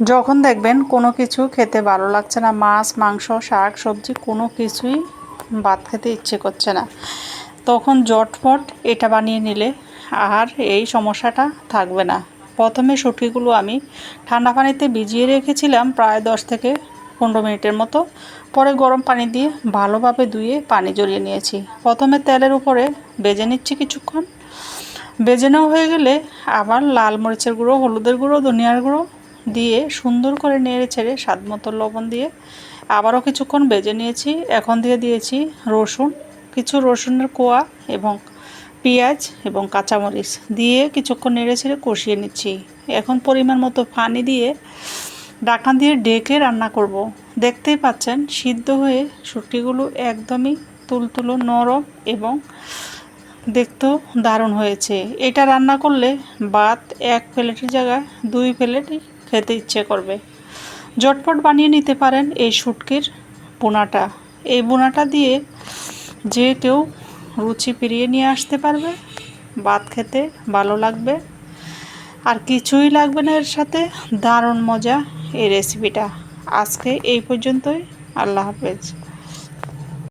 যখন দেখবেন কোনো কিছু খেতে ভালো লাগছে না, মাছ, মাংস, শাক, সবজি, কোনো কিছুই ভাত খেতে ইচ্ছে করছে না, তখন জটফট এটা বানিয়ে নিলে আর এই সমস্যাটা থাকবে না। প্রথমে শুটকিগুলো আমি ঠান্ডা পানিতে ভিজিয়ে রেখেছিলাম প্রায় দশ থেকে পনেরো মিনিটের মতো। পরে গরম পানি দিয়ে ভালোভাবে ধুয়ে পানি জড়িয়ে নিয়েছি। প্রথমে তেলের উপরে বেজে নিচ্ছি কিছুক্ষণ। বেজে নেওয়া হয়ে গেলে আবার লাল মরিচের গুঁড়ো, হলুদের গুঁড়ো, ধনিয়ার গুঁড়ো দিয়ে সুন্দর করে নেড়ে ছেড়ে স্বাদ মতো লবণ দিয়ে আবারও কিছুক্ষণ বেজে নিয়েছি। এখন দিয়ে দিয়েছি রসুন, কিছু রসুনের কোয়া এবং পেঁয়াজ এবং কাঁচামরিচ দিয়ে কিছুক্ষণ নেড়ে ছেড়ে কষিয়ে নিচ্ছি। এখন পরিমাণ মতো পানি দিয়ে ঢাকনা দিয়ে ডেকে রান্না করব। দেখতেই পাচ্ছেন, সিদ্ধ হয়ে শুটকিগুলো একদমই তুলতুলো নরম এবং দেখতেও দারুণ হয়েছে। এটা রান্না করলে ভাত এক প্লেটের জায়গায় দুই প্লেটই খেতে ইচ্ছে করবে। জটপট বানিয়ে নিতে পারেন এই শুটকির বোনাটা। এই বোনাটা দিয়ে যে কেউ রুচি ফিরিয়ে নিয়ে আসতে পারবে, ভাত খেতে ভালো লাগবে। আর কিছুই লাগবে না এর সাথে, দারুণ মজা এই রেসিপিটা আজকে এই পর্যন্তই, আল্লাহ হাফেজ।